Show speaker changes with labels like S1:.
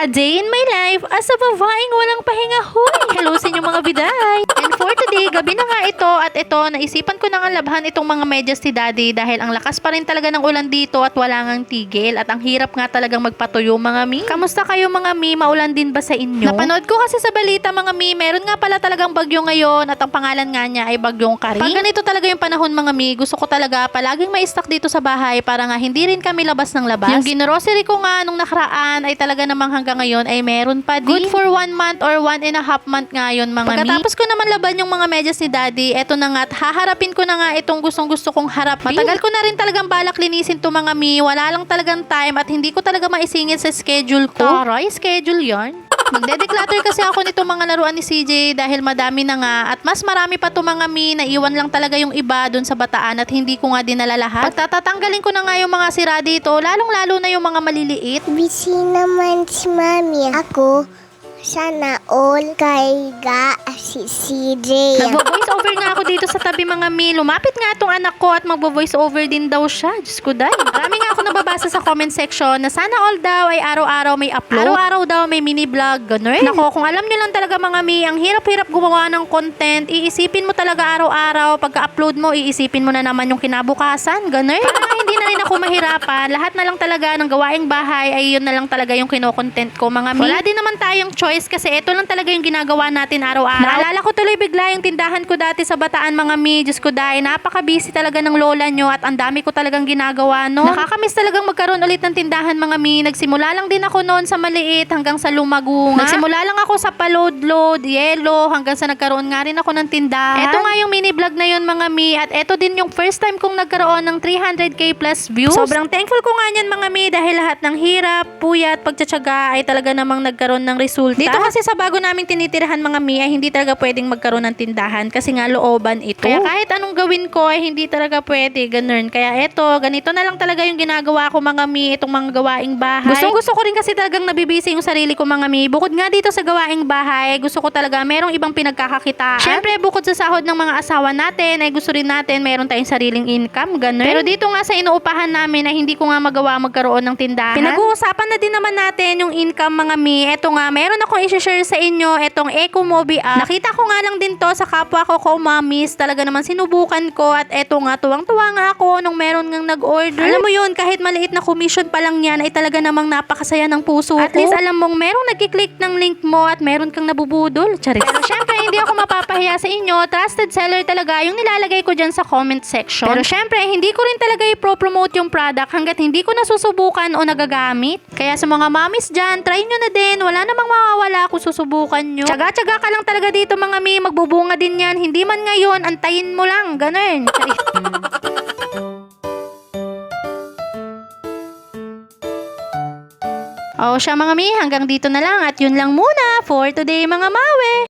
S1: A day in my life as a babaeng walang pahinga. Hoy! Hello sa inyong mga biday! And for today, gabi na nga ito at ito, naisipan ko na nga labhan itong mga medyas ni Daddy dahil ang lakas pa rin talaga ng ulan dito at wala ngang tigil at ang hirap nga talagang magpatuyo mga mi. Kamusta kayo mga mi? Maulan din ba sa inyo? Napanood ko kasi sa balita mga mi, meron nga pala talagang bagyo ngayon at ang pangalan nga niya ay bagyong Karing. Pag ganito talaga yung panahon mga mi, gusto ko talaga palaging may stock dito sa bahay para nga hindi rin kami labas ng labas. Yung ginerosery ko nga nung nakaraan ay talaga namang hanggang ngayon ay meron pa din. Good for one month or one and a half month nga yun mga mi. Pagkatapos ko naman laban yung mga medyas ni daddy, eto na nga at haharapin ko na nga itong gustong gusto kong harapin. Matagal ko na rin talagang balak linisin to mga mi. Wala lang talagang time at hindi ko talaga maisingit sa schedule ko. Taray, schedule yarn. Magde-declutter kasi ako nito mga laruan ni CJ dahil madami na nga at mas marami pa to mga mi na iwan lang talaga yung iba doon sa bataan at hindi ko nga dinala lahat. Pagtatatanggalin ko na nga yung mga sira dito, lalong-lalo na yung mga maliliit.
S2: Busy naman si Mami. Ako, sana all kay ga si CJ.
S1: Nagvo-voice over nga ako dito sa tabi mga mi. Lumapit nga itong anak ko at magvo-voice over din daw siya. Diyos ko dahil. Marami nga ako nababasa sa comment section na sana all daw ay araw-araw may upload. Araw-araw daw may mini vlog. Ganun. Nako, kung alam nyo lang talaga mga mi, ang hirap-hirap gumawa ng content, iisipin mo talaga araw-araw. Pagka-upload mo, iisipin mo na naman yung kinabukasan. Ganun. Para hindi na ako mahirapan. Lahat na lang talaga ng gawaing bahay ay yun na lang talaga yung kinokontent ko mga mi. Wala din naman tayong choice kasi ito lang talaga yung ginagawa natin araw-araw. Naalala ko tuloy bigla yung tindahan ko dati sa Bataan mga mi. Diyos ko dahil napaka-busy talaga ng lola nyo at ang dami ko talagang ginagawa no. Nakakamiss talagang magkaroon ulit ng tindahan mga mi. Nagsimula lang din ako noon sa maliit hanggang sa lumagunga. Nagsimula lang ako sa palod-load, yellow, hanggang sa nagkaroon nga rin ako ng tindahan. Ito nga yung mini vlog na yun mga mi at ito din yung first time kong nagkaroon ng 300k plus views. Sobrang thankful ko nga niyan mga mi dahil lahat ng hirap, puyat, pagtsatsaga ay talaga namang nagkaroon ng resulta. Dito kasi sa bago naming tinitirahan mga mi ay hindi talaga pwedeng magkaroon ng tindahan kasi nga looban ito. Kaya kahit anong gawin ko ay hindi talaga pwede, ganun. Kaya eto, ganito na lang talaga yung ginagawa ko mga mi, itong mga gawaing bahay. Gusto gusto ko rin kasi talagang nabibisi yung sarili ko mga mi. Bukod nga dito sa gawaing bahay, gusto ko talaga merong ibang pinagkakakitaan. Syempre, bukod sa sahod ng mga asawa natin, ay gusto rin natin meron tayong sariling income, ganun. Pero dito nga sa inuupahan namin ay hindi ko nga magawa magkaroon ng tindahan. Pinag-uusapan na din naman natin yung income mga mi. Eto nga, meron akong i-share sa inyo, etong Eco Mobi app. Nakita ko nga lang din to sa kapwa ko ko mamis. Talaga naman sinubukan ko at eto nga, tuwang-tuwa nga ako nung meron ngang nag-order. Alam mo yun, kahit maliit na commission pa lang yan, ay talaga namang napakasaya ng puso At least alam mong merong nagkiklik ng link mo at meron kang nabubudol. Charis. Pero syempre, hindi ako mapapahiya sa inyo. Trusted seller talaga yung nilalagay ko dyan sa comment section. Pero syempre, hindi ko rin talaga i-promote yung product hanggat hindi ko nasusubukan o nagagamit. Kaya sa mga mamis dyan, try nyo na din. Wala namang mawawala kung susubukan nyo. Tsaga-tsaga ka lang talaga dito mga mi. Magbubunga din yan. Hindi man ngayon, antayin mo lang. Ganun. O siya mga mi, hanggang dito na lang at yun lang muna for today mga mawe.